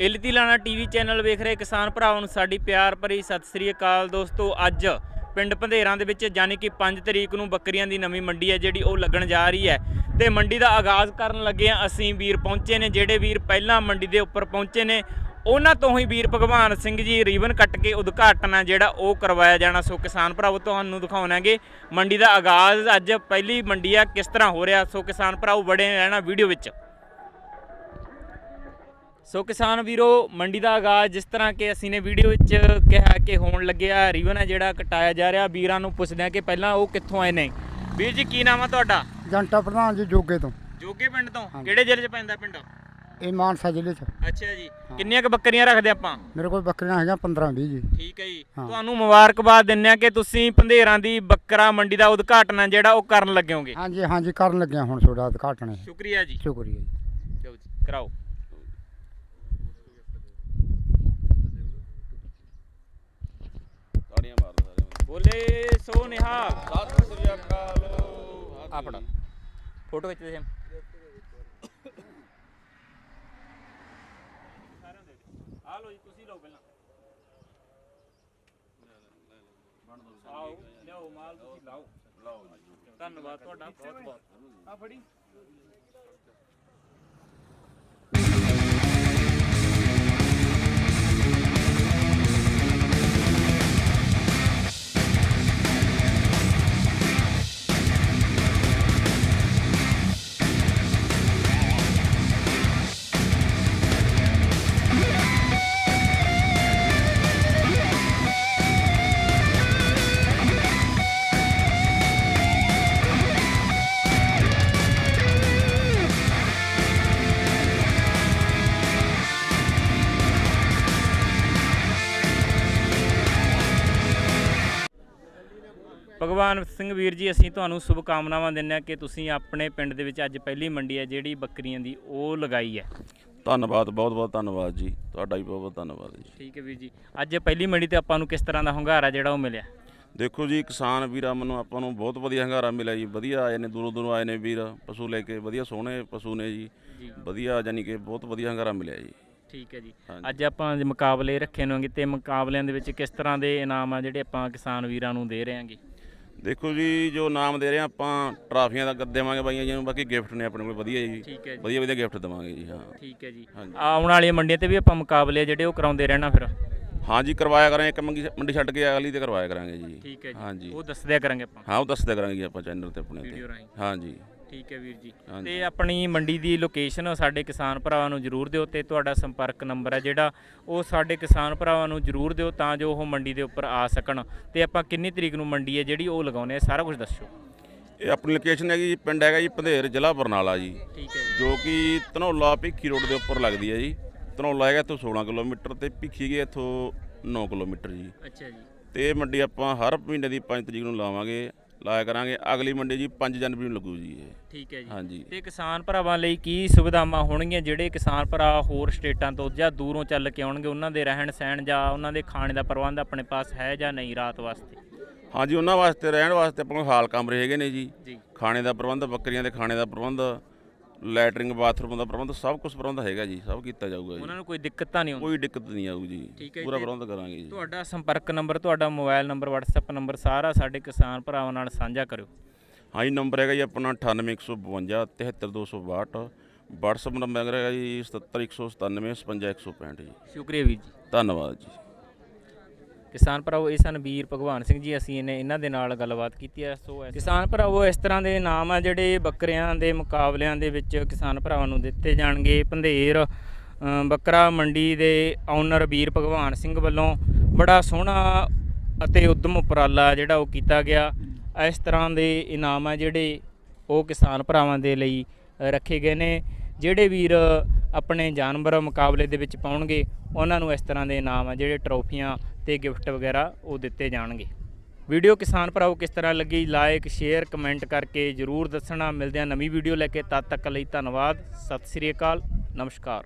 ਇਲਤੀ ਲਾਣਾ TV channel ਵੇਖ ਰਹੇ ਕਿਸਾਨ ਭਰਾਵਾਂ ਨੂੰ ਸਾਡੀ ਪਿਆਰ ਭਰੀ ਸਤਿ ਸ੍ਰੀ ਅਕਾਲ ਦੋਸਤੋ। ਅੱਜ ਪਿੰਡ ਪੰਧੇਰਾਂ ਦੇ ਵਿੱਚ ਯਾਨੀ ਕਿ 5 ਤਰੀਕ ਨੂੰ ਬੱਕਰੀਆਂ ਦੀ ਨਵੀਂ ਮੰਡੀ ਹੈ, ਜਿਹੜੀ ਉਹ ਲੱਗਣ ਜਾ ਰਹੀ ਹੈ। ਤੇ ਮੰਡੀ ਦਾ ਆਗਾਜ਼ ਕਰਨ ਲੱਗੇ ਆ ਅਸੀਂ ਵੀਰ ਪਹੁੰਚੇ ਨੇ, ਜਿਹੜੇ ਵੀਰ ਪਹਿਲਾਂ ਮੰਡੀ ਦੇ ਉੱਪਰ ਪਹੁੰਚੇ ਨੇ। ਉਹਨਾਂ ਤੋਂ ਹੀ ਵੀਰ ਭਗਵਾਨ ਸਿੰਘ ਜੀ ਰੀਬਨ ਕੱਟ ਕੇ ਉਦਘਾਟਨ ਆ ਜਿਹੜਾ ਉਹ ਕਰਵਾਇਆ ਜਾਣਾ। ਸੋ ਕਿਸਾਨ ਭਰਾਓ ਤੁਹਾਨੂੰ ਦਿਖਾਉਣਾਂਗੇ ਮੰਡੀ ਦਾ ਆਗਾਜ਼। ਅੱਜ ਪਹਿਲੀ ਮੰਡੀ ਆ, ਕਿਸ ਤਰ੍ਹਾਂ ਹੋ ਰਿਹਾ? ਸੋ ਕਿਸਾਨ ਭਰਾਓ ਬੜੇ ਰਹਿਣਾ ਵੀਡੀਓ ਵਿੱਚ। ਸੋ ਕਿਸਾਨ ਵੀਰੋ ਮੰਡੀ ਦਾ ਆਗਾਜ਼ ਜਿਸ ਤਰ੍ਹਾਂ ਕਿ ਅਸੀਂ ਨੇ ਵੀਡੀਓ ਵਿੱਚ ਕਿਹਾ ਕਿ ਹੋਣ ਲੱਗਿਆ ਰੀਵਨ ਹੈ ਜਿਹੜਾ ਕਟਾਇਆ ਜਾ ਰਿਹਾ। ਵੀਰਾਂ ਨੂੰ ਪੁੱਛਦੇ ਆ ਕਿ ਪਹਿਲਾਂ ਉਹ ਕਿੱਥੋਂ ਆਏ ਨੇ। ਵੀਰ ਜੀ ਕੀ ਨਾਮ ਆ ਤੁਹਾਡਾ? ਜੰਟਾ ਪ੍ਰਧਾਨ ਜੀ ਜੋਗੇ ਤੋਂ। ਜੋਗੇ ਪਿੰਡ ਤੋਂ। ਕਿਹੜੇ ਜ਼ਿਲ੍ਹੇ 'ਚ ਪੈਂਦਾ ਪਿੰਡ? ਇਹ ਮਾਨਸਾ ਜ਼ਿਲ੍ਹੇ 'ਚ। ਅੱਛਾ ਜੀ। ਕਿੰਨੀਆਂ ਕੁ ਬੱਕਰੀਆਂ ਰੱਖਦੇ ਆਪਾਂ? ਮੇਰੇ ਕੋਲ ਬੱਕਰੀਆਂ ਹੈਗੀਆਂ 15 20 ਜੀ। ਠੀਕ ਹੈ ਜੀ। ਹਾਂ। ਤੁਹਾਨੂੰ ਮੁਬਾਰਕਬਾਦ ਦਿੰਨੇ ਆ ਕਿ ਤੁਸੀਂ ਪੰਧੇਰਾਂ ਦੀ ਬੱਕਰਾ ਮੰਡੀ ਦਾ ਉਦਘਾਟਨ ਆ ਜਿਹੜਾ ਉਹ ਕਰਨ ਲੱਗੇ ਹੋਗੇ। ਹਾਂਜੀ ਹਾਂਜੀ ਕਰਨ ਲੱਗਿਆ ਹੁਣ ਤੁਹਾਡਾ ਉਦਘਾਟਨ। ਸ਼ੁਕਰੀਆ ਜੀ। ਸ਼ੁਕਰੀਆ ਜੀ। ਚਲੋ ਜੀ ਕਰਾਓ। ਬੋਲੇ ਸੋ ਨਿਹਾਲ। ਸਤਿ ਸ੍ਰੀ ਅਕਾਲ। ਆਪਣਾ ਫੋਟੋ ਆ ਜੀ ਤੁਸੀਂ ਲਓ ਪਹਿਲਾਂ। ਆਓ ਲਿਆਓ ਮਾਲ ਤੁਸੀਂ ਲਾਓ। ਲਓ ਜੀ। ਧੰਨਵਾਦ ਤੁਹਾਡਾ ਬਹੁਤ ਬਹੁਤ ਆ ਫੜੀ। ਭਗਵਾਨ ਸਿੰਘ ਵੀਰ ਜੀ ਅਸੀਂ ਤੁਹਾਨੂੰ ਸ਼ੁਭ ਕਾਮਨਾਵਾਂ ਦਿੰਦੇ ਹਾਂ ਕਿ ਤੁਸੀਂ ਆਪਣੇ ਪਿੰਡ ਦੇ ਵਿੱਚ ਅੱਜ ਪਹਿਲੀ ਮੰਡੀ ਹੈ ਜਿਹੜੀ ਬੱਕਰੀਆਂ ਦੀ ਉਹ ਲਗਾਈ ਹੈ। ਧੰਨਵਾਦ ਬਹੁਤ ਬਹੁਤ ਧੰਨਵਾਦ ਜੀ। ਤੁਹਾਡਾ ਵੀ ਬਹੁਤ ਬਹੁਤ ਧੰਨਵਾਦ ਜੀ। ਠੀਕ ਹੈ ਵੀਰ ਜੀ। ਅੱਜ ਪਹਿਲੀ ਮੰਡੀ ਤੇ ਆਪਾਂ ਨੂੰ ਕਿਸ ਤਰ੍ਹਾਂ ਦਾ ਹੁੰਗਾਰਾ ਜਿਹੜਾ ਉਹ ਮਿਲਿਆ? ਦੇਖੋ ਜੀ ਕਿਸਾਨ ਵੀਰਾਂ ਮੈਨੂੰ ਆਪਾਂ ਨੂੰ ਬਹੁਤ ਵਧੀਆ ਹੰਗਾਰਾ ਮਿਲਿਆ ਜੀ। ਵਧੀਆ ਆਏ ਨੇ ਦੂਰੋਂ ਦੂਰੋਂ ਆਏ ਨੇ ਵੀਰ ਪਸ਼ੂ ਲੈ ਕੇ। ਵਧੀਆ ਸੋਹਣੇ ਪਸ਼ੂ ਨੇ ਜੀ। ਵਧੀਆ ਯਾਨੀ ਕਿ ਬਹੁਤ ਵਧੀਆ ਹੰਗਾਰਾ ਮਿਲਿਆ ਜੀ। ਠੀਕ ਹੈ ਜੀ। ਅੱਜ ਆਪਾਂ ਜੇ ਮੁਕਾਬਲੇ ਰੱਖੇ ਨੇਗੇ ਤੇ ਮੁਕਾਬਲਿਆਂ ਦੇ ਵਿੱਚ ਕਿਸ ਤਰ੍ਹਾਂ ਦੇ ਇਨਾਮ ਆ ਜਿਹੜੇ ਆਪਾਂ ਕਿਸਾਨ ਵੀਰਾਂ ਨੂੰ ਦੇ ਰਹੇ ਹਾਂਗੇ? ਦੇਖੋ ਜੀ ਜੋ ਨਾਮ ਦੇ ਰਹੇ ਆਪਾਂ ਟਰਾਫੀਆਂ ਦਾ ਦੇਵਾਂਗੇ ਬਾਈਆਂ ਜੀ ਨੂੰ ਬਾਕੀ ਗਿਫਟ ਨੇ ਆਪਣੇ ਕੋਲ ਵਧੀਆ ਜੀ। ਠੀਕ ਹੈ ਜੀ। ਵਧੀਆ ਵਧੀਆ ਗਿਫਟ ਦੇਵਾਂਗੇ ਜੀ ਹਾਂ। ਠੀਕ ਹੈ ਜੀ। ਹਾਂਜੀ। ਆਉਣ ਵਾਲੀਆਂ ਮੰਡੀਆਂ ਤੇ ਵੀ ਆਪਾਂ ਮੁਕਾਬਲੇ ਜਿਹੜੇ ਉਹ ਕਰਾਉਂਦੇ ਰਹਿਣਾ ਫਿਰ। ਹਾਂ ਜੀ ਕਰਵਾਇਆ ਕਰਾਂਗੇ ਇੱਕ ਮੰਗੀ ਮੰਡੀ ਛੱਡ ਕੇ ਅਗਲੀ ਤੇ ਕਰਵਾਇਆ ਕਰਾਂਗੇ ਜੀ। ਠੀਕ ਹੈ ਜੀ। ਹਾਂਜੀ ਉਹ ਦੱਸਦਿਆ ਕਰਾਂਗੇ ਆਪਾਂ। ਹਾਂ ਉਹ ਦੱਸਦੇ ਕਰਾਂਗੇ ਜੀ ਆਪਾਂ ਚੈਨਲ ਤੇ ਆਪਣੇ ਤੇ। ਵੀਡੀਓ ਰਾਹੀਂ। ਹਾਂ ਜੀ। ਠੀਕ ਹੈ ਵੀਰ ਜੀ। ਤੇ ਆਪਣੀ ਮੰਡੀ ਦੀ ਲੋਕੇਸ਼ਨ ਸਾਡੇ ਕਿਸਾਨ ਭਰਾਵਾਂ ਨੂੰ ਜਰੂਰ ਦਿਓ ਤੇ ਤੁਹਾਡਾ ਸੰਪਰਕ ਨੰਬਰ ਹੈ ਜਿਹੜਾ ਉਹ ਸਾਡੇ ਕਿਸਾਨ ਭਰਾਵਾਂ ਨੂੰ ਜਰੂਰ ਦਿਓ ਤਾਂ ਜੋ ਉਹ ਮੰਡੀ ਦੇ ਉੱਪਰ ਆ ਸਕਣ। ਤੇ ਆਪਾਂ ਕਿੰਨੀ ਤਰੀਕ ਨੂੰ ਮੰਡੀ ਹੈ ਜਿਹੜੀ ਉਹ ਲਗਾਉਨੇ ਆ ਸਾਰਾ ਕੁਝ ਦੱਸਿਓ। ਇਹ ਆਪਣੀ ਲੋਕੇਸ਼ਨ ਹੈਗੀ ਜੀ ਪਿੰਡ ਹੈਗਾ ਜੀ ਪੰਧੇਰ ਜ਼ਿਲ੍ਹਾ ਬਰਨਾਲਾ ਜੀ। ਠੀਕ ਹੈ ਜੀ। ਜੋ ਕਿ ਧਨੌਲਾ ਭਿੱਖੀ ਰੋਡ ਦੇ ਉੱਪਰ ਲੱਗਦੀ ਹੈ ਜੀ। ਧਨੌਲਾ ਹੈਗਾ ਇੱਥੋਂ 16 ਕਿਲੋਮੀਟਰ ਤੇ ਭਿੱਖੀ ਗਏ ਇੱਥੋਂ 9 ਕਿਲੋਮੀਟਰ ਜੀ। ਅੱਛਾ ਜੀ। ਤੇ ਇਹ ਮੰਡੀ ਆਪਾਂ ਹਰ ਮਹੀਨੇ ਦੀ 5 ਤਰੀਕ ਨੂੰ ਲਾਵਾਂਗੇ। ਲਾਇਆ ਕਰਾਂਗੇ। ਅਗਲੀ ਮੰਡੀ ਜੀ 5 ਜਨਵਰੀ ਨੂੰ ਲੱਗੂ ਜੀ ਇਹ। ਠੀਕ ਹੈ ਜੀ। ਹਾਂਜੀ। ਤੇ ਕਿਸਾਨ ਭਰਾਵਾਂ ਲਈ ਕੀ ਸੁਵਿਧਾਵਾਂ ਹੋਣਗੀਆਂ? ਜਿਹੜੇ ਕਿਸਾਨ ਭਰਾ ਹੋਰ ਸਟੇਟਾਂ ਤੋਂ ਜਾਂ ਦੂਰੋਂ ਚੱਲ ਕੇ ਆਉਣਗੇ ਉਹਨਾਂ ਦੇ ਰਹਿਣ ਸਹਿਣ ਜਾਂ ਉਹਨਾਂ ਦੇ ਖਾਣੇ ਦਾ ਪ੍ਰਬੰਧ ਆਪਣੇ ਪਾਸ ਹੈ ਜਾਂ ਨਹੀਂ ਰਾਤ ਵਾਸਤੇ? ਹਾਂਜੀ ਉਹਨਾਂ ਵਾਸਤੇ ਰਹਿਣ ਵਾਸਤੇ ਆਪਣੇ ਕੋਲ ਹਾਲ ਕਮਰੇ ਹੈਗੇ ਨੇ ਜੀ। ਜੀ। ਖਾਣੇ ਦਾ ਪ੍ਰਬੰਧ ਬੱਕਰੀਆਂ ਦੇ ਖਾਣੇ ਦਾ ਪ੍ਰਬੰਧ ਲੈਟਰਿੰਗ ਬਾਥਰੂਮ ਦਾ ਪ੍ਰਬੰਧ ਸਭ ਕੁਝ ਪ੍ਰਬੰਧ ਹੈਗਾ ਜੀ ਸਭ ਕੀਤਾ ਜਾਊਗਾ ਜੀ। ਉਹਨਾਂ ਨੂੰ ਕੋਈ ਦਿੱਕਤ ਤਾਂ ਨਹੀਂ ਆਉਂਦੀ ਕੋਈ ਦਿੱਕਤ ਨਹੀਂ ਆਊਗੀ ਠੀਕ ਹੈ ਜੀ ਜੀ, ਪੂਰਾ ਪ੍ਰਬੰਧ ਕਰਾਂਗੇ ਜੀ। ਤੁਹਾਡਾ ਸੰਪਰਕ ਨੰਬਰ ਤੁਹਾਡਾ ਮੋਬਾਈਲ ਨੰਬਰ WhatsApp ਨੰਬਰ ਸਾਰਾ ਸਾਡੇ ਕਿਸਾਨ ਭਰਾਵਾਂ ਨਾਲ ਸਾਂਝਾ ਕਰਿਓ। ਹਾਂਜੀ ਨੰਬਰ ਹੈਗਾ ਜੀ ਆਪਣਾ 98152 73262 WhatsApp ਨੰਬਰ ਹੈਗਾ ਜੀ 77197 55165 ਜੀ। ਸ਼ੁਕਰੀਆ ਵੀਰ ਜੀ। ਧੰਨਵਾਦ ਜੀ। ਕਿਸਾਨ ਭਰਾਵੋ, ਇਹ ਸਨ ਵੀਰ ਭਗਵਾਨ ਸਿੰਘ ਜੀ, ਅਸੀਂ ਇਹਨੇ ਇਹਨਾਂ ਦੇ ਨਾਲ ਗੱਲਬਾਤ ਕੀਤੀ ਹੈ। ਸੋ ਇਸ- ਕਿਸਾਨ ਭਰਾਵੋ, ਇਸ ਤਰ੍ਹਾਂ ਦੇ ਨਾਮ ਆ ਜਿਹੜੇ ਬੱਕਰਿਆਂ ਦੇ ਮੁਕਾਬਲਿਆਂ ਦੇ ਵਿੱਚ ਕਿਸਾਨ ਭਰਾਵਾਂ ਨੂੰ ਦਿੱਤੇ ਜਾਣਗੇ। ਪੰਧੇਰ ਬੱਕਰਾ ਮੰਡੀ ਦੇ ਓਨਰ ਵੀਰ ਭਗਵਾਨ ਸਿੰਘ ਵੱਲੋਂ ਬੜਾ ਸੋਹਣਾ ਅਤੇ ਉਦਮ ਉਪਰਾਲਾ ਜਿਹੜਾ ਉਹ ਕੀਤਾ ਗਿਆ। ਇਸ ਤਰ੍ਹਾਂ ਦੇ ਇਨਾਮ ਆ ਜਿਹੜੇ ਉਹ ਕਿਸਾਨ ਭਰਾਵਾਂ ਦੇ ਲਈ ਰੱਖੇ ਗਏ ਨੇ। ਜਿਹੜੇ ਵੀਰ ਆਪਣੇ ਜਾਨਵਰ ਮੁਕਾਬਲੇ ਦੇ ਵਿੱਚ ਪਾਉਣਗੇ। ਉਹਨਾਂ ਨੂੰ ਇਸ ਤਰ੍ਹਾਂ ਦੇ ਇਨਾਮ ਆ ਜਿਹੜੇ ਟਰੋਫੀਆਂ ਤੇ ਗਿਫਟ ਵਗੈਰਾ ਉਹ ਦਿੱਤੇ ਜਾਣਗੇ। ਵੀਡੀਓ ਕਿਸਾਨ ਭਰਾਓ ਕਿਸ ਤਰ੍ਹਾਂ ਲੱਗੀ? ਲਾਈਕ ਸ਼ੇਅਰ ਕਮੈਂਟ ਕਰਕੇ ਜਰੂਰ ਦੱਸਣਾ। ਮਿਲਦੇ ਆ ਨਵੀਂ ਵੀਡੀਓ ਲੈ ਕੇ। ਤਦ ਤੱਕ ਲਈ ਧੰਨਵਾਦ। ਸਤਿ ਸ੍ਰੀ ਅਕਾਲ। ਨਮਸਕਾਰ।